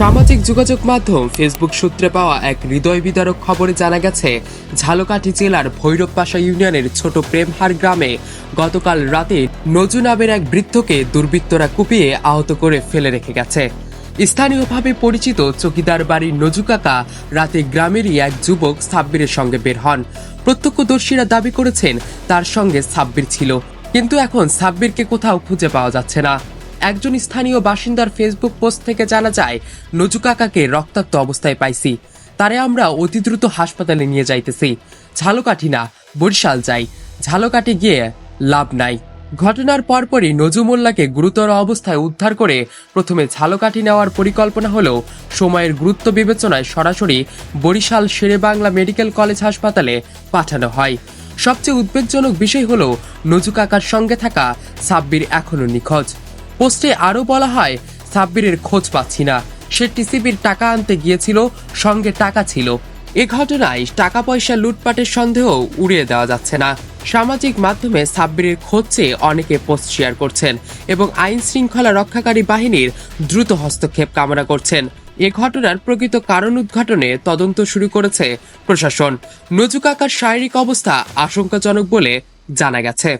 সামাজিক যোগাযোগ মাধ্যম ফেসবুক সূত্রে পাওয়া এক হৃদয় বিদারক খবরে জানা গেছে, ঝালকাঠি জেলার ভৈরবপাশা ইউনিয়নের ছোট প্রেমহার গ্রামে গতকাল রাতে নজু নামের এক বৃদ্ধকে দুর্বৃত্তরা কুপিয়ে আহত করে ফেলে রেখে গেছে। স্থানীয়ভাবে পরিচিত চকিদার বাড়ির নজু কাকা রাতে গ্রামেরই এক যুবক সাব্বিরের সঙ্গে বের হন। প্রত্যক্ষদর্শীরা দাবি করেছেন, তার সঙ্গে সাব্বির ছিল, কিন্তু এখন সাব্বিরকে কোথাও খুঁজে পাওয়া যাচ্ছে না। একজন স্থানীয় বাসিন্দার ফেসবুক পোস্ট থেকে জানা যায়, নজু কাকাকে রক্তাক্ত অবস্থায় পাইছি। তারে আমরা অতি দ্রুত হাসপাতালে নিয়ে যাইতেছি। ঝালকাঠি না, বরিশাল যাই। ঝালকাঠি গিয়ে লাভ নাই। ঘটনার পরপরই নজু মোল্লাকে গুরুতর অবস্থায় উদ্ধার করে প্রথমে ঝালকাঠি নেওয়ার পরিকল্পনা হলেও সময়ের গুরুত্ব বিবেচনায় সরাসরি বরিশাল শেরেবাংলা মেডিকেল কলেজ হাসপাতালে পাঠানো হয়। সবচেয়ে উদ্বেগজনক বিষয় হলো নজু কাকার সঙ্গে থাকা সাব্বির এখনও নিখোঁজ। পোস্টে আরও বলা হয়, সাব্বিরের খোঁজ পাচ্ছি না। সে টিসিবির টাকা আনতে গিয়েছিল, সঙ্গে টাকা ছিল। এ ঘটনায় টাকা পয়সা লুটপাটের সন্দেহ উড়িয়ে দেওয়া যাচ্ছে না। সামাজিক মাধ্যমে সাব্বিরের খোঁজ চেয়ে অনেকে পোস্ট শেয়ার করছেন এবং আইন শৃঙ্খলা রক্ষাকারী বাহিনীর দ্রুত হস্তক্ষেপ কামনা করছেন। এ ঘটনার প্রকৃত কারণ উদ্ঘাটনে তদন্ত শুরু করেছে প্রশাসন। নজুকাকার শারীরিক অবস্থা আশঙ্কাজনক বলে জানা গেছে।